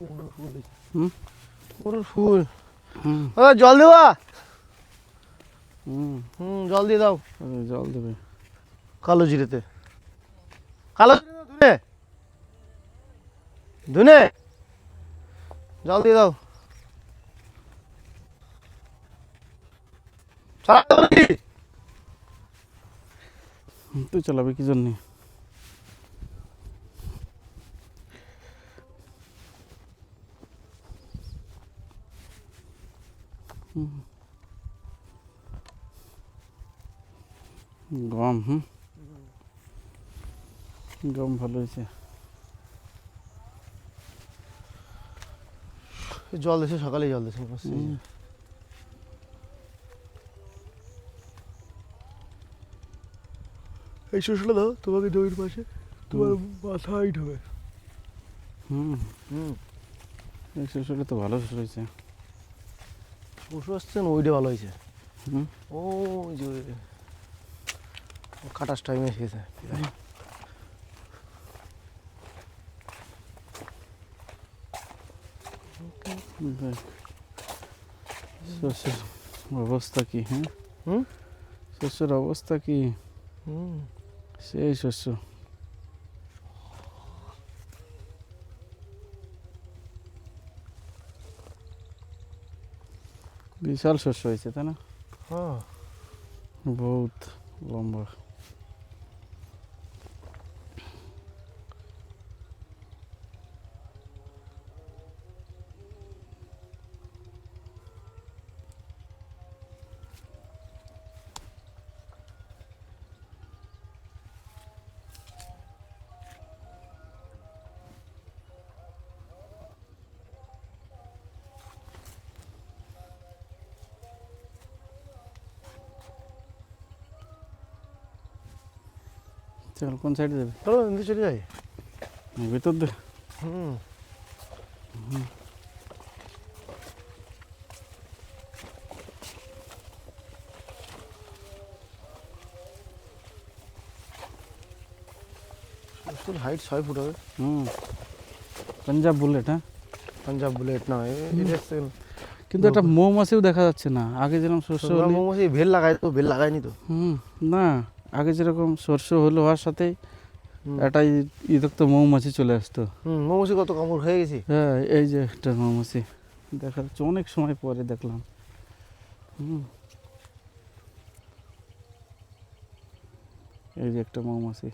হুম? ফুল। হুম। ও জল দেওয়া হুম। হুম জল দিয়ে দাও। জল দেবে। কালো জিরেতে। কালো জিরে ধুনে। ধুনে? জল দিয়ে দাও। তুই চালাবি কি জন্যে হুম। গম হুম? গম ভালো হয়েছে। জল দিয়েছে সকালে জল দিয়েছে এই শস্যটা দাও তোমাকে জমির পাশে তোমার মাথা হাইট হবে। হুম। হুম। এই শস্যটা তো ভালো শস্য হয়েছে। পশু আসছেন ওইটা ভালো হয়েছে। হুম। ও যে কাটার টাইমে এসে গেছে। শস্যের অবস্থা কি হ্যাঁ? শস্যের অবস্থা কি? সেই শস্য। বিশাল শস্য হয়েছে তাই না? হ্যাঁ। বহুত লম্বা। চল কোন সাইডে যাবে? চলো এমনি চলে যাই। ভিতর দে। হুম। হাইট ছয় ফুট হবে। হুম। পাঞ্জাব বুলেট হ্যাঁ? পাঞ্জাব বুলেট না কিন্তু একটা মৌমাছিও দেখা যাচ্ছে না। আগে যেরকম শস্য মৌমাছি ভেল লাগায় তো ভেল লাগায়নি তো। হুম না। আগে যেরকম সর্ষে হলো হওয়ার সাথে। একটা ইদক্ত মৌমাছি চলে আসতো। মৌমাছি কত কামড় হয়ে গেছে? হ্যাঁ এই যে একটা মৌমাছি। দেখা যাচ্ছে অনেক সময় পরে দেখলাম। হুম। এই যে একটা মৌমাছি।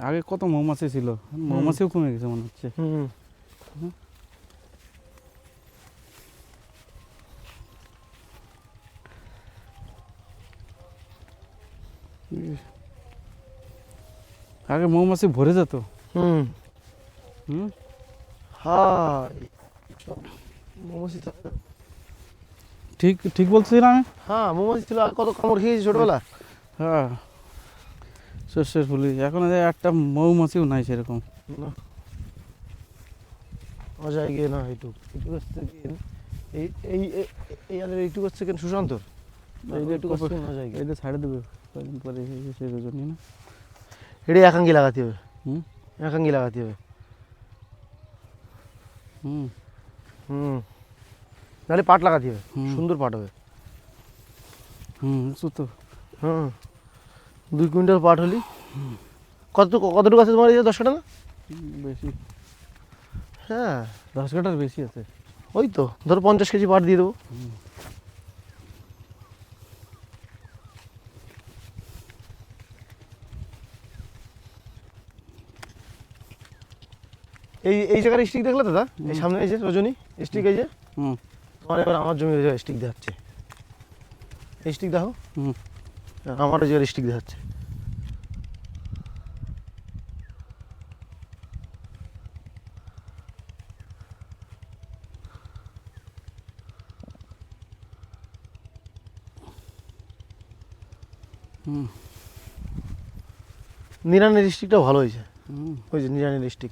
আগে কত মৌমাছি ছিল? মৌমাছিও কমে গেছে মনে হচ্ছে। হুম। আগে মৌমাছি ভরে যেত। হুম। হুম? হ্যাঁ মৌমাছি ঠিক ঠিক বলছি না আমি? হ্যাঁ মৌমাছি ছিল আর কত কামড় খেয়েছি ছোটবেলা হ্যাঁ। শস্যের ফুলি এখন একটা মৌমাছিও নাই সেরকম। না। অজয় গিয়ে না এইটুক। এইটুক হচ্ছে এই এই এই- আলের এইটুক হচ্ছে কেন সুশান্তর এইটুক হচ্ছে অজয় গিয়ে। এটা ছাড়ে দেবে। কদিন পরে সেই জন্য না। এটা একাঙ্গি লাগাতে হবে। হুম? একাঙ্গি লাগাতে হবে। হুম। হুম। নাহলে পাট লাগাতে হবে। সুন্দর পাট হবে। হুম তো হুম। দুই কুইন্টাল পাট হলি? কত কতটুকু আছে তোমার এই দশ কাটা না? বেশি। হ্যাঁ দশ কাটার বেশি আছে। ওই তো ধরো পঞ্চাশ কেজি পাট দিয়ে দেবো। এই এই জায়গার স্টিক দেখলে দাদা এই সামনে এই যে রজনী স্টিক এই যে? হুম। তোমার এবার আমার জমি স্টিক দেখাচ্ছে। স্টিক দেখো। হুম। আমার ওই জায়গার স্টিক দেখাচ্ছে। হুম। নিরানের স্টিকটাও ভালো হয়েছে। হুম। ওই যে নিরানের স্টিক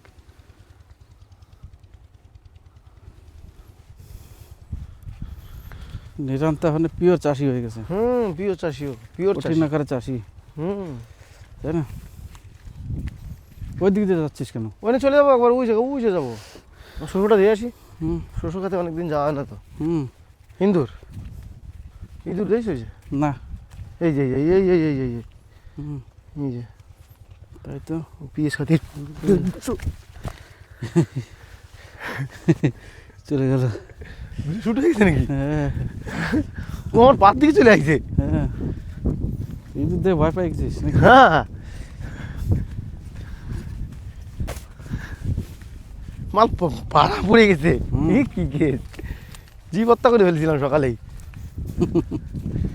নিরন্ত মানে পিওর চাষি হয়ে গেছে। হুম পিওর চাষিও পিওর চাষি কঠিন আকারে চাষি। হুম। তাই না? ওই দিক দিয়ে যাচ্ছিস কেন? ওখানে চলে যাব একবার উইছে উইছে যাব। শস্যটা দিয়ে আসি। হুম। শস্য খাতে অনেকদিন যাওয়া না তো। হুম। ইন্দুর ইন্দুর দেখছ যে? না। এই যে এই এই এই এই এই এই হুম। এই যে। তাই তো। পিএস খাতির। চলে গেল। শুট হয়ে গেছে নাকি? হ্যাঁ। ও আমার পাত থেকে চলে আসছে হ্যাঁ। দিয়ে ভয় পাই গেছিস হ্যাঁ। মাল পাড়া পড়ে গেছে। কি কেস জীব হত্যা করে ফেলছিলাম সকালেই।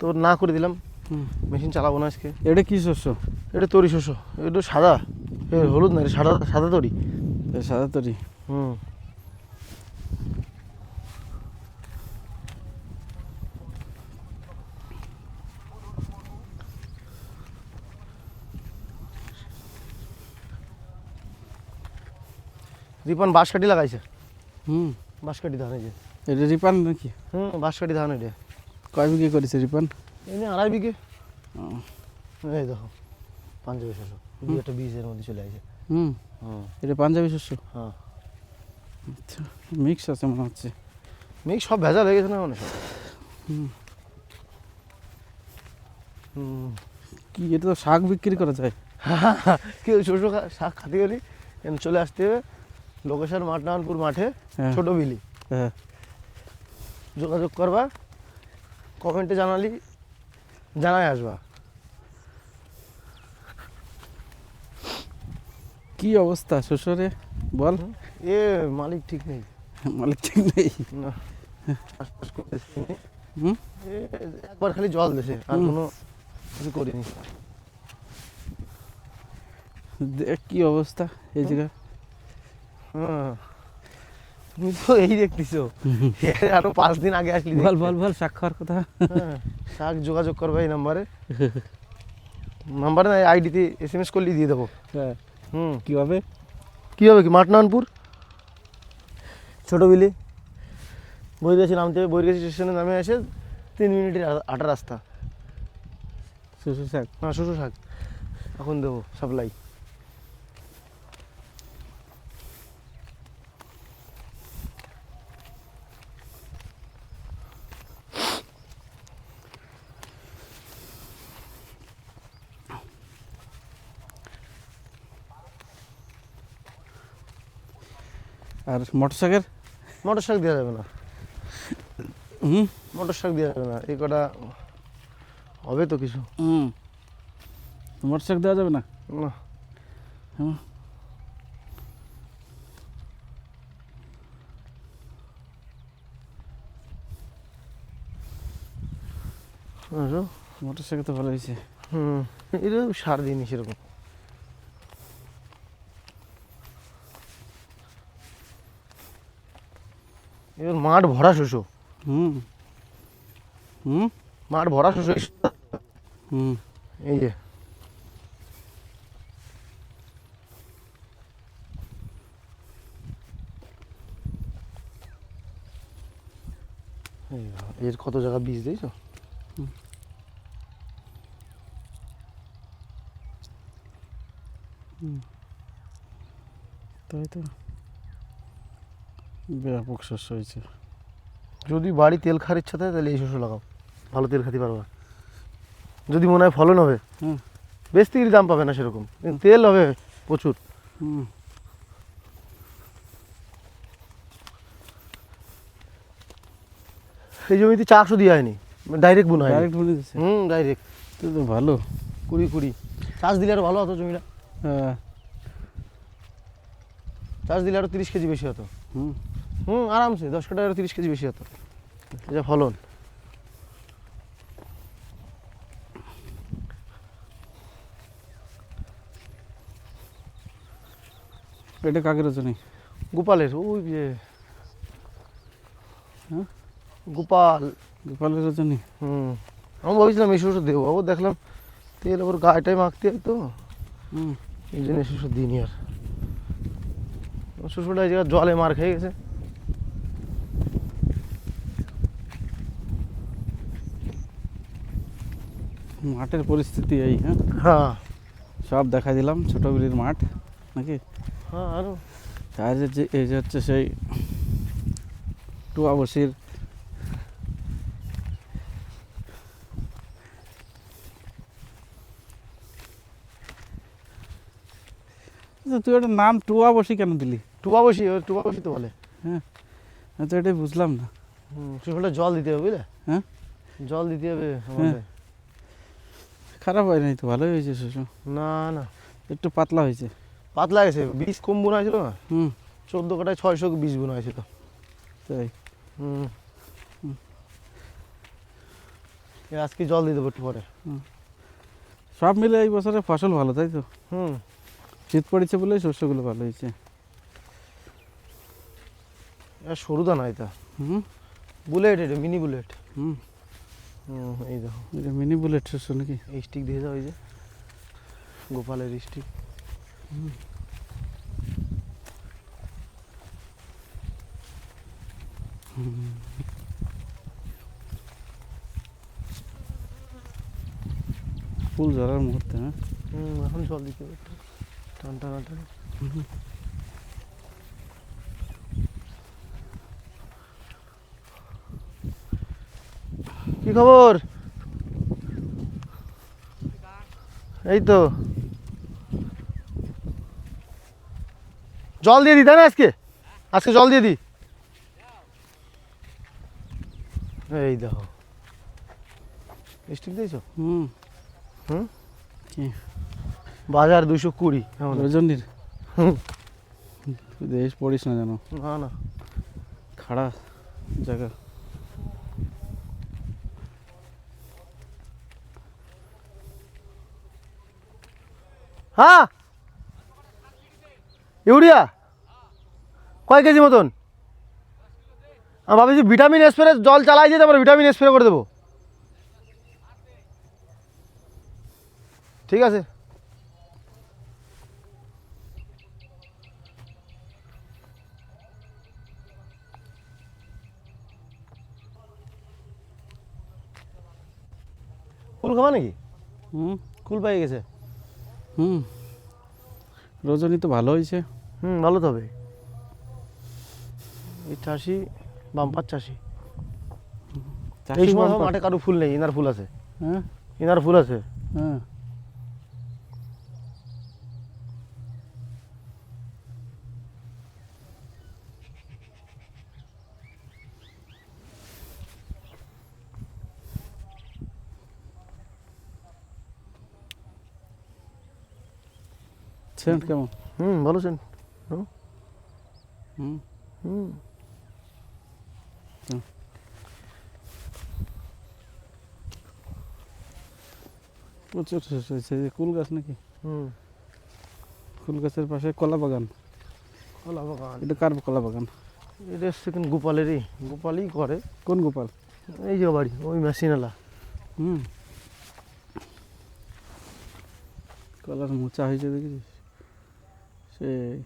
তো না করে দিলাম। হুম। মেশিন চালাবো না আজকে। এটা কি শস্য? এটা তরি শস্য। এটা সাদা। হলুদ না সাদা সাদা তরি। সাদা তরি। হুম। রিপান বাঁশকাঠি লাগাইছে। হুম। বাঁশকাঠি ধান এই যে। এটা রিপান নাকি? হুম বাঁশকাঠি ধান এটা। কয় বিঘে করেছে রিপান? এমনি আড়াই বিঘে। এই দেখো পাঞ্জাবি শস্য। দু একটা বীজের মধ্যে চলে আসে হুম। এটা পাঞ্জাবি শস্য? হ্যাঁ। আচ্ছা মিক্স আছে মনে হচ্ছে। মেঘ সব ভেজাল হয়ে গেছে না মানে হুম। হুম। কি এটা তো শাক বিক্রি করা যায়? কেউ শস্য শাক খাতে গেলি চলে আসতে হবে। লোকেশন মাটনানপুর মাঠে হ্যাঁ। ছোট বিলি। হ্যাঁ। যোগাযোগ করবা। কমেন্টে জানালি? জানাই আসবা। কি অবস্থা শ্বশুরে? বল। এ মালিক ঠিক নেই। মালিক ঠিক নেই? একবার খালি জল দেশে আর কোনো কিছু করিনি। দেখ কি অবস্থা এই জায়গা হ্যাঁ তুমি তো এই দেখতেছো? আরও পাঁচ দিন আগে আসলি বল বল বল খাওয়ার কথা। হ্যাঁ, শাক যোগাযোগ করবে এই নাম্বারে। নাম্বারে না আইডিতে এস এম এস করলেই দিয়ে দেবো। হ্যাঁ। হুম। কীভাবে? কী হবে কি মাটনানপুর? ছোটো বিলি বৈরগাছি নামতে হবে বৈরগাছি স্টেশনে নামে এসে তিন মিনিটের আটা রাস্তা। শ্বশুর শাক। না শ্বশুর শাক। এখন দেবো সাপ্লাই আর মোটর শাকের মোটর শাক দেওয়া যাবে না। হুম? মোটর শাক দেওয়া যাবে না। এই কটা হবে তো কিছু। হুম। মোটর শাক দেওয়া যাবে না? না। হুম। মোটর শাকে তো ভালো হয়েছে। হুম। এটা সার দিইনি সেরকম এবার মাঠ ভরা শস্য হুম। হুম? মাঠ ভরা শস্য হুম। এই যে। এর কত জায়গা বীজ দিয়েছ তাই তো। ব্যাপক শস্য হয়েছে। যদি বাড়ি তেল খাওয়ার ইচ্ছা থাকে তাহলে এই শস্য লাগাও। ভালো তেল খেতে পারবা। যদি মনে হয় ফলন হবে হুম। বেচতে গেলে দাম পাবে না সেরকম। তেল হবে প্রচুর। এই জমিতে চাষও দেওয়া হয়নি ডাইরেক্ট বোনা হয় ডাইরেক্ট বলে দিচ্ছে? হুম ডাইরেক্ট তো তো ভালো। কুড়ি কুড়ি। চাষ দিলে আরও ভালো হতো জমিটা। হ্যাঁ। চাষ দিলে আরও তিরিশ কেজি বেশি হতো। হুম। হুম আরামসে। দশ কাটা আরও তিরিশ কেজি বেশি হতো। যা ফলন। এটা কাকের ওজনে গোপালের। ওই যে হ্যাঁ? গোপাল। গোপালের রজনী হুম। আমি ভাবছিলাম এসে ওষুধ দেবো। আবার দেখলাম তেল আবার গায়েটাই মাখতে হয় তো। হুম। এই জন্য ওষুধ দিইনি আর। শ্বশুরটা এই জায়গায় জলে মার খেয়ে গেছে। মাঠের পরিস্থিতি এই হ্যাঁ? হ্যাঁ। সব দেখা দিলাম ছোট বিলির মাঠ নাকি? হ্যাঁ আরও। আর এই যে এই যে হচ্ছে সেই টুয়া বসির আচ্ছা, তুই ওটার নাম টুয়া বসি কেন দিলি? টুবা বসি টুবা বসি তো বলে। হ্যাঁ তো এটাই বুঝলাম না। শ্বশুরটা জল দিতে হবে বুঝলে? হ্যাঁ? জল দিতে হবে আমাদের। খারাপ হয় নাই তো ভালোই হয়েছে শ্বশুর। না না। একটু পাতলা হয়েছে। পাতলা গেছে বীজ কম বোনা হয়েছিল না? হুম। চোদ্দ কাটায় ছয়শো বীজ বোনা হয়েছিল। তাই। হুম। আজকে জল দিয়ে দেবো একটু পরে? সব মিলে এই বছরে ফসল ভালো তাই তো? হুম। শীত পড়েছে বলেই শস্যগুলো ভালো হয়েছে। সরু দানা এটা। হুম। বুলেট এটা মিনি বুলেট। হুম। এই দেখো এটা মিনি বুলেট শস্য নাকি এই স্টিক দিয়ে দাও এই যে গোপালের স্টিক ফুল ঝরার মুহূর্তে হ্যাঁ হুম এখন জল দিতে হবে একটু টান টানা টান কি খবর? এই তো। জল দিয়ে দি তাই না আজকে? আজকে জল দিয়ে দি। এই দেখো। স্টিক দিয়েছ? হুম। হুম? কি? বাজার দুশো কুড়ি রজনীর? দেশ পড়িস না যেন। না না। খাড়া জায়গা। হ্যাঁ? ইউরিয়া? কয় কেজি মতন? ভাবছি ভিটামিন স্প্রে জল চালাই দিয়ে তারপরে ভিটামিন স্প্রে করে দেবো। ঠিক আছে। কুল খাবা নাকি? হুম, কুল পাই গেছে। হুম। রজনী তো ভালো হয়েছে। হুম ভালো তো হবে। এই চাষি বাম্পার চাষি। এই সময় মাঠে কারও ফুল নেই ইনার ফুল আছে। হ্যাঁ। ইনার ফুল আছে। হ্যাঁ। সেন্ট কেমন? হুম ভালো সেন হুম। হুম। প্রচুর শেষ হয়েছে কুল গাছ নাকি? হুম। কুল গাছের পাশে কলা বাগান। কলা বাগান। এটা কার কলা বাগান? এটা সেকেন্ড গোপালেরই গোপালই করে। কোন গোপাল? এই যে বাড়ি ওই মেশিনালা। হুম। কলার মোচা হয়েছে দেখেছিস? সেই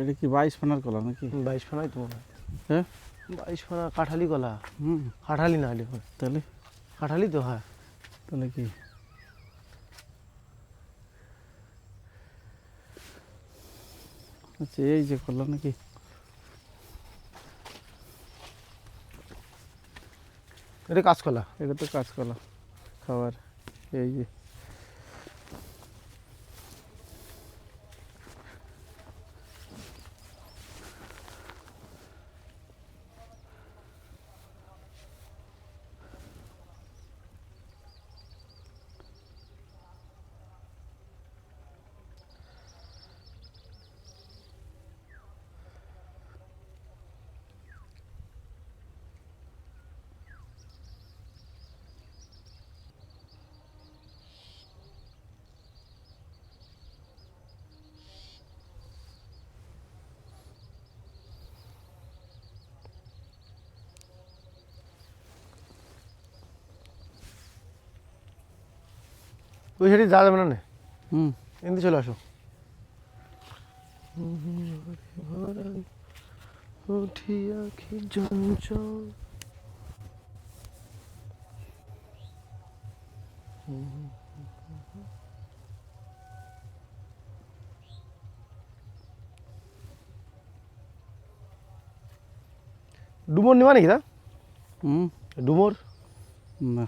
এটা কি বাইশ ফানার কলা নাকি? বাইশ ফানাই তো হয়। বাইশ ফানা কাঁঠালি কলা। হুম। কাঁঠালি না এটা তাহলে? কাঁঠালি তো হ্যাঁ। তাহলে কি? আচ্ছা এই যে করল নাকি? এটা কাঁচকলা এটা তো কাঁচকলা খাবার এই যে। ওই সাইডে যা যাবে না নে। হুম। এমনি চলে আসো। উঠি আখি চঞ্চল ডুমোর নিবা নাকি দা হুম। ডুমোর? না।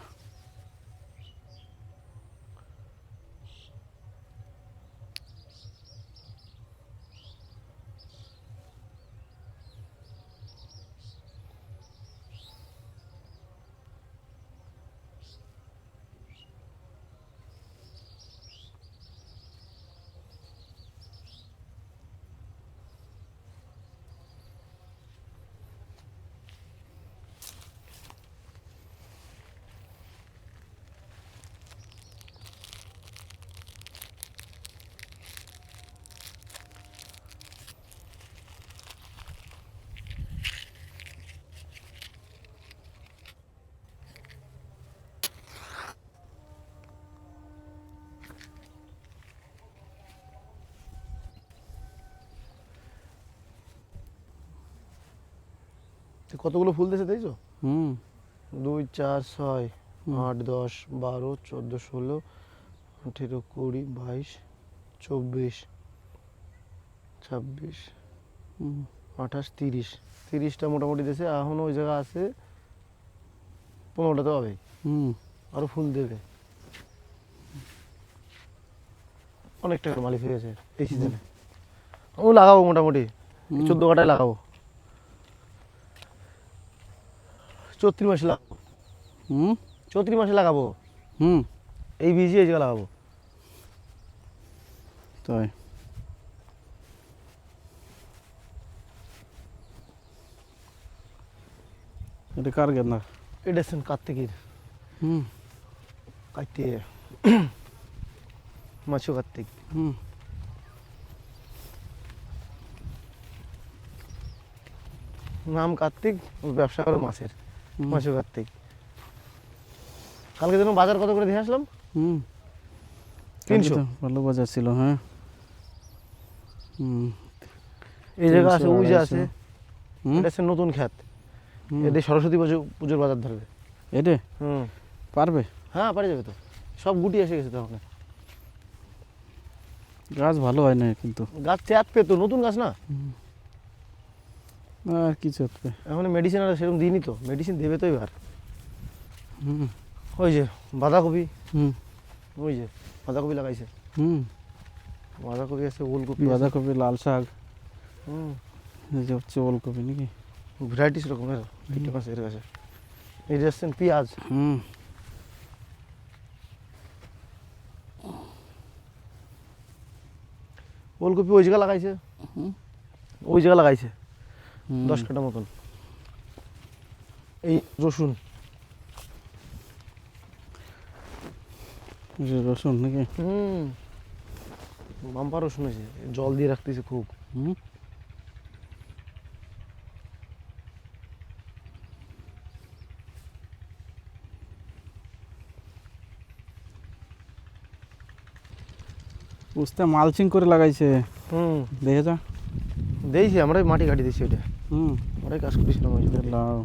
কতগুলো ফুল দিয়েছে তাইছো হুম। দুই চার ছয় আট দশ বারো চোদ্দ ষোলো আঠেরো কুড়ি বাইশ চব্বিশ ছাব্বিশ আঠাশ তিরিশ। তিরিশটা মোটামুটি দেশে এখনও ওই জায়গা আছে পনেরোটা তো হবে হুম। আরও ফুল দেবে। অনেক টাকার মালিক হয়ে গেছে এই সিজনে ও লাগাবো মোটামুটি। চোদ্দ কাটায় লাগাবো। চৈত্রি মাসে লাগাবো। হুম? চৌত্রিশ মাসে লাগাবো। হুম। এই বীজই এই লাগাবো। তাই। এটা কার গেন্দা এটা হচ্ছেন কার্তিকের। হুম। কার্তিক। মাছু কার্তিক। হুম। নাম কার্তিক ব্যবসা করে মাছের। কালকে যেন বাজার কত করে দিয়ে আসলাম? হুম। তিনশো। ভালো বাজার ছিল হ্যাঁ। হুম। এই জায়গা আছে ওই যে আছে। এটা হচ্ছে নতুন খ্যাত। সরস্বতী পুজো পুজোর বাজার ধরবে। এটে? হুম। পারবে? হ্যাঁ পারে যাবে তো। সব গুটি এসে গেছে তখন গাছ ভালো হয় না কিন্তু। গাছ চাপবে তো নতুন গাছ না। আর কি চটবে এখন মেডিসিন আর সেরকম দিইনি তো। মেডিসিন দেবে তো এবার। হুম। ওই যে বাঁধাকপি। হুম। ওই যে বাঁধাকপি লাগাইছে। হুম। বাঁধাকপি আছে ওলকপি আছে। বাঁধাকপি লাল শাক। হুম। এই যে হচ্ছে ওলকপি নাকি? ভ্যারাইটিস রকমের আইটেম আছে এর কাছে। এই যে আসছেন পেঁয়াজ। হুম। ওলকপি ওই জায়গা লাগাইছে। হুম। ওই জায়গা লাগাইছে। হুম। দশ কাটা মতন। এই রসুন। রসুন নাকি? হুম। বাম্পার রসুন হয়েছে জল দিয়ে রাখতেছে খুব। হুম। বুঝতে মালচিং করে লাগাইছে। হুম। দেখে যা। দিয়েছি আমরাই মাটি কাটি দিয়েছি ওটা হুম আমরাই কাজ করেছিলাম ওই জায়গায়। লাউ।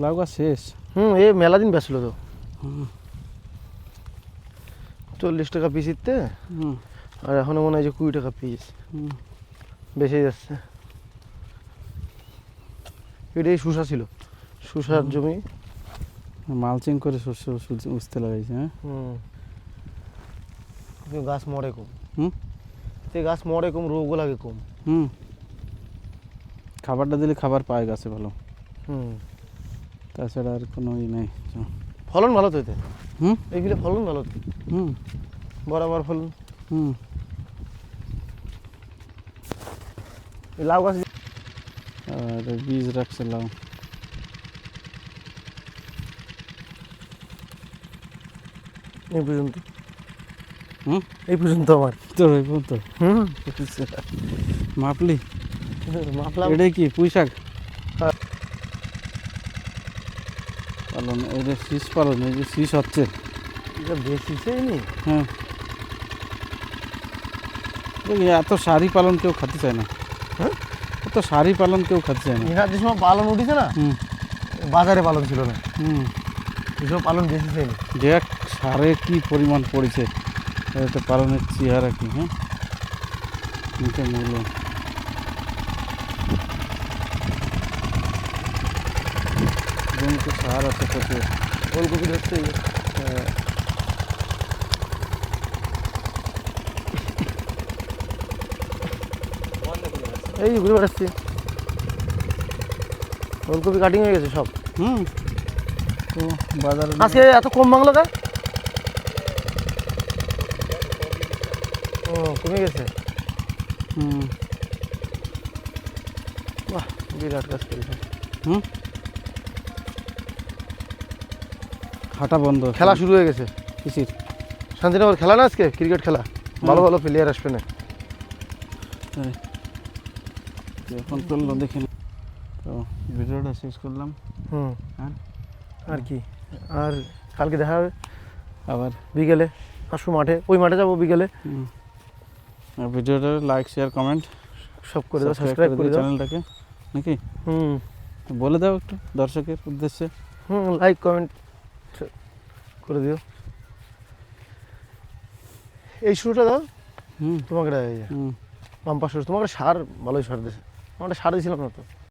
লাউ গাছ শেষ? হুম এ মেলা দিন বেসছিল তো। চল্লিশ টাকা পিস ইতে হুম। আর এখনও মনে হয় যে কুড়ি টাকা পিস হুম। বেঁচে যাচ্ছে। এটাই শুষা ছিল শুষার জমি। মালচিং করে শস্য উঠতে লাগাইছে হ্যাঁ? গাছ মরে কম হুম? তে গাছ মরে কম রোগও লাগে কম। হুম। খাবারটা দিলে খাবার পায় গাছে ভালো। হুম। তাছাড়া আর কোনো ই নেই ফলন ভালো তো এতে? হুম? এইগুলো ফলন ভালো তো? হুম। বরাবর ফলন? হুম। লাউ গাছ আর বীজ রাখছে লাউ। এই পর্যন্ত। হুম? এই পর্যন্ত আমার। তো ওই পর্যন্ত। হুম। মাপলি? মাপলাম। এটাই কি পুঁই শাক হ্যাঁ। পালন এই যে শীষ পালন এই যে শীষ হচ্ছে। এটা বেশি সেইনি হ্যাঁ। এত শাড়ি পালন কেউ খেতে চায় না। হ্যাঁ? এত শাড়ি পালন কেউ খেতে চায় না। এনার যে সময় পালন উঠেছে না হুম। বাজারে পালন ছিল না। হুম। এই সময় পালন বেশি সেইনি দেখ সারে কি পরিমাণ পড়েছে। এটা পালনের চেহারা কি হ্যাঁ? এটা মূল্য জমিতে সার আছে প্রচুর। ফুলকপি ধরছে এই ঘুরে বেড়াচ্ছি। ফুলকপি কাটিং হয়ে গেছে সব। হুম। তো বাজারে আজকে এত কম বাংলো কা ও কমে গেছে? হুম। বাহ বিরাট কাজ করেছে। হুম? হাঁটা বন্ধ। খেলা শুরু হয়ে গেছে। কিসির? শান্তিনগর খেলা না আজকে? ক্রিকেট খেলা? ভালো ভালো প্লেয়ার আসবে না। এখন করল দেখি। তো ভিডিওটা শেষ করলাম। হুম। আর আর কি? আর কালকে দেখা হবে আবার। বিকেলে আসব মাঠে ওই মাঠে যাব বিকেলে। হুম। ভিডিওটা লাইক শেয়ার কমেন্ট সব করে দাও সাবস্ক্রাইব করে দাও চ্যানেলটাকে নাকি? হুম। বলে দাও একটু দর্শকের উদ্দেশ্যে। হুম লাইক কমেন্ট করে দিও। এই শুরুটা দাও। হুম। তোমাকে হুম। পাম্পা শুরু তোমাকে সার ভালোই সার দিয়েছে আমরা সার দিয়েছিলাম না তো।